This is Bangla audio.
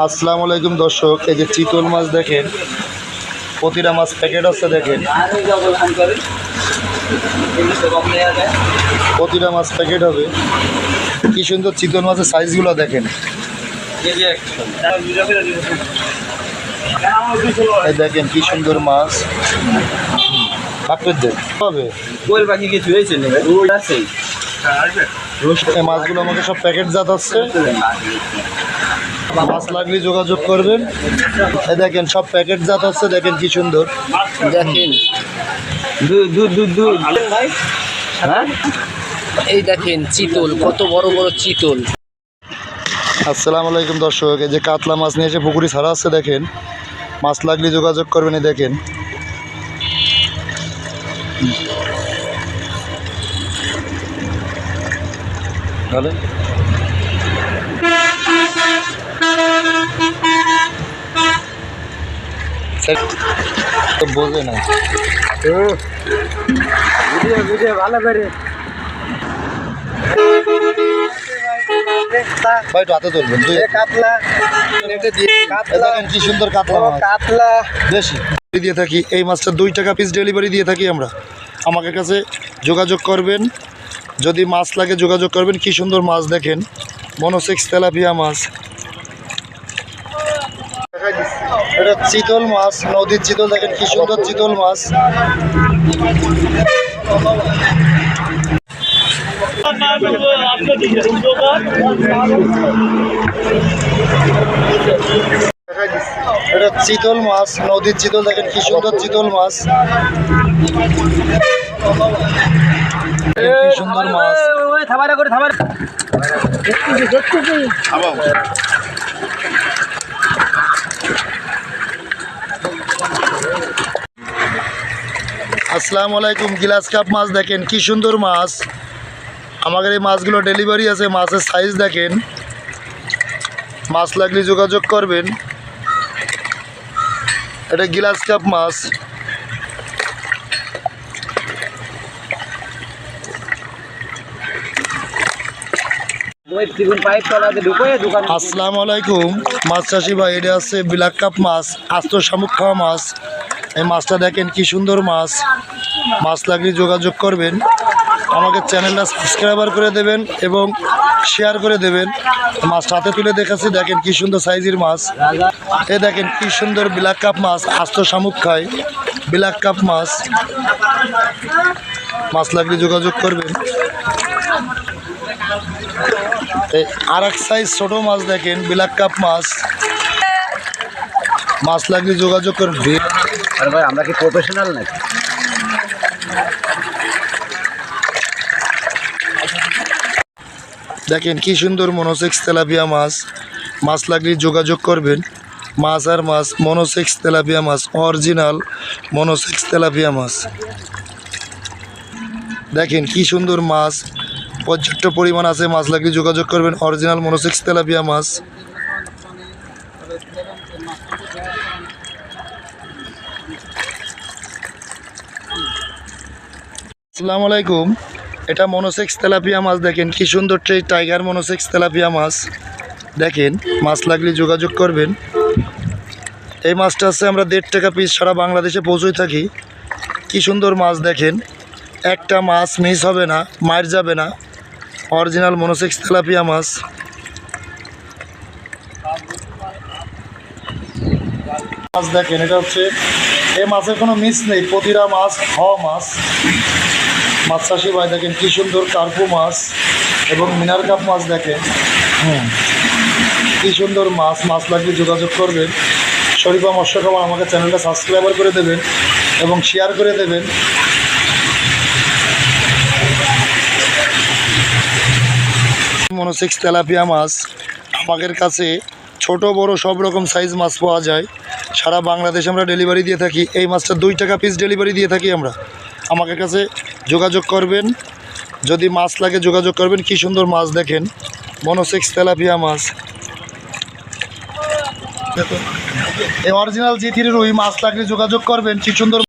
আসসালামু আলাইকুম দর্শক এই যে চিতল মাছ দেখেন প্রতিটা মাছ প্যাকেট আছে দেখেন। প্রতিটা মাছ প্যাকেট হবে। কি সুন্দর চিতল মাছের সাইজগুলো দেখেন। এই দেখেন কি সুন্দর মাছ। কাপড় দেন হবে। কোয়েল পাখি কিছু হয়েছে মাছগুলো আমাকে সব প্যাকেট জাত আছে। মাছ লাগলে যোগাযোগ করবেন। এই দেখেন সব প্যাকেট জাত আছে দেখেন কি সুন্দর। দেখেন। হ্যাঁ? এই দেখেন চিতল কত বড় বড় চিতল। আসসালামু আলাইকুম দর্শক এই যে কাতলা মাছ নিয়ে এসে পুকুরি ছাড়া আছে দেখেন। মাছ লাগলে যোগাযোগ করবেন এই দেখেন। তাহলে বোঝে না। ভিডিও ভিডিও ভালো করে ভাই হাতে তুলবেন দুই কাতলা। এই দেখেন কি সুন্দর কাতলা কাতলা। বেশি দিয়ে থাকি এই মাছটা দুই টাকা পিস ডেলিভারি দিয়ে থাকি আমরা। আমাকে কাছে যোগাযোগ করবেন। যদি মাছ লাগে যোগাযোগ করবেন। কি সুন্দর মাছ দেখেন। মনোসেক্স তেলাপিয়া মাছ। এটা চিতল মাছ নদীর চিতল দেখেন কি সুন্দর চিতল মাছ। এটা চিতল মাছ নদীর চিতল দেখেন কি সুন্দর চিতল মাছ। সুন্দর মাছ থামারা করে থামারা আসসালামু আলাইকুম, গিলাস কাপ মাছ দেখেন, কি সুন্দর মাছ। আমাদের এই মাছগুলো ডেলিভারি আছে, মাছের সাইজ দেখেন। মাছ লাগলে যোগাযোগ করবেন। এটা গিলাস কাপ মাছ। আসসালামু আলাইকুম, মাছ চাষি ভাই, এটা আছে ব্ল্যাক কাপ মাছ, আস্ত শামুক খাওয়া মাছ। এই মাছটা দেখেন কি সুন্দর মাছ। মাছ লাগলে যোগাযোগ করবেন। আমাকে চ্যানেলটা সাবস্ক্রাইবার করে দেবেন এবং শেয়ার করে দেবেন। মাছটা হাতে তুলে দেখাচ্ছি, দেখেন কি সুন্দর সাইজের মাছ। এ দেখেন কি সুন্দর ব্ল্যাক কাপ মাছ, আস্ত শামুক খায়। ব্ল্যাক কাপ মাছ। মাছ লাগলে যোগাযোগ করবেন। আর এক সাইজ ছোটো মাছ দেখেন, ব্ল্যাক কাপ মাছ। মাছ লাগলে যোগাযোগ করবে আরে ভাই, আমরা কি প্রফেশনাল নাকি? দেখেন, কি সুন্দর মনোসেক্স তেলাপিয়া মাছ। মাছ লাগলে যোগাযোগ করবেন। মাছ আর মাছ, মনোসেক্স তেলাপিয়া মাছ, অরিজিনাল মনোসেক্স তেলাপিয়া মাছ। দেখেন, কি সুন্দর মাছ। পর্যাপ্ত পরিমাণ আছে, মাছ লাগলে যোগাযোগ করবেন। অরিজিনাল মনোসেক্স তেলাপিয়া মাছ। আসসালামু আলাইকুম। এটা মনোসেক্স তেলাপিয়া মাছ দেখেন, কি সুন্দর ট্রে টাইগার মনোসেক্স তেলাপিয়া মাছ। দেখেন, মাছ লাগলে যোগাযোগ করবেন। এই মাছটা আছে আমরা দেড় টাকা পিস সারা বাংলাদেশে পৌঁছই থাকি। কি সুন্দর মাছ দেখেন। একটা মাছ মিস হবে না, মার যাবে না। অরিজিনাল মনোসেক্স তেলাপিয়া মাছ। মাছ দেখেন, এটা হচ্ছে এই মাছের কোনো মিস নেই প্রতিটা মাছ খাওয়া মাছ। মাছ চাষি ভাই দেখেন কি সুন্দর কার্পু মাছ এবং মিনার কাপ মাছ দেখেন। হুম। কি সুন্দর মাছ মাছ লাগলে যোগাযোগ করবেন। শরীফা মৎস্য খাবার আমাকে চ্যানেলটা সাবস্ক্রাইবার করে দেবেন এবং শেয়ার করে দেবেন। মনোসেক্স তেলাপিয়া মাছ আমাদের কাছে ছোট বড় সব রকম সাইজ মাছ পাওয়া যায়। সারা বাংলাদেশে আমরা ডেলিভারি দিয়ে থাকি। এই মাছটা দুই টাকা পিস ডেলিভারি দিয়ে থাকি আমরা। আমাদের কাছে যোগাযোগ করবেন। যদি মাছ লাগে যোগাযোগ করবেন। কি সুন্দর মাছ দেখেন। মনোসেক্স তেলাপিয়া মাছ। অরিজিনাল জি থ্রি রুই মাছ লাগলে যোগাযোগ করবেন। কি সুন্দর